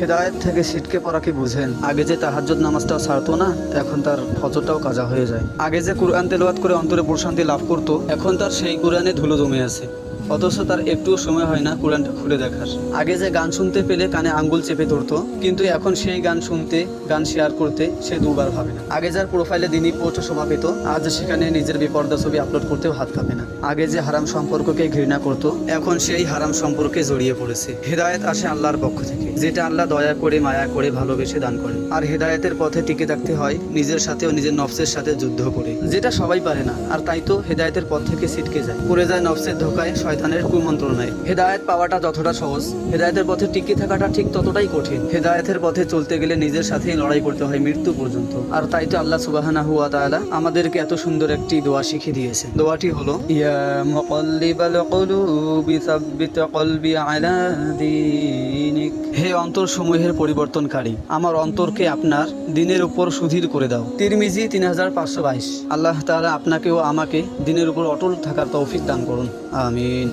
হেদায়েত থেকে সিটকে পড়া কি বুঝেন? আগে যে তাহাজ্জত নামাজটাও ছাড়তো না, এখন তার ফজরটাও কাজা হয়ে যায়। আগে যে কোরআন তেলোয়াত করে অন্তরে প্রশান্তি লাভ করতো, এখন তার সেই কোরআনে ধুলো জমে আছে। অথচ তার একটুও সময় হয় না কোরআনটা খুলে দেখার। আগে যে গান শুনতে পেলে কানে আঙ্গুল চেপে ধরতো, কিন্তু এখন সেই গান শুনতে, গান শেয়ার করতে সে দুবার ভাবে না। আগে যার প্রোফাইলে দিনই পোস্ট শোভা পেত, আজ সেখানে নিজের বিপর্দা ছবি আপলোড করতেও হাত কাঁপে না। আগে যে হারাম সম্পর্ককে ঘৃণা করত, এখন সেই হারাম সম্পর্কে জড়িয়ে পড়েছে। হেদায়েত আসে আল্লাহর পক্ষ থেকে, যেটা আল্লাহ দয়া করে, মায়া করে, ভালোবেসে দান করেন। আর হেদায়েতের পথে টিকে থাকতে হয় নিজের সাথে ও নিজের নফসের সাথে যুদ্ধ করে। যেটা সবাই পারে না, আর তাই তো হেদায়েতের পথ থেকে ছিটকে যায়। পড়ে যায় নফসের ধোকায় শয়তানের কুমন্ত্রণায়। হেদায়ত পাওয়াটা যতটা সহজ, হেদায়তের পথে টিকে থাকাটা ঠিক ততটাই কঠিন। হেদায়তের পথে চলতে গেলে নিজের সাথেই লড়াই করতে হয় মৃত্যু পর্যন্ত। আর তাই তো আল্লাহ সুবাহানা হুয়া তালা আমাদেরকে এত সুন্দর একটি দোয়া শিখে দিয়েছে দোয়াটি হলো, ইয়া মুকাল্লিবাল কুলুবি সাব্বিত কলবি আলা দীনিক। হে অন্তর সমূহের পরিবর্তনকারী। আমার অন্তরকে আপনার দিনের উপর সুধীর করে দাও। তিরমিজি তিন হাজার পাঁচশো বাইশ। আল্লাহ তালা আপনাকেও আমাকে দিনের উপর অটল থাকার তৌফিক দান করুন। আমিন।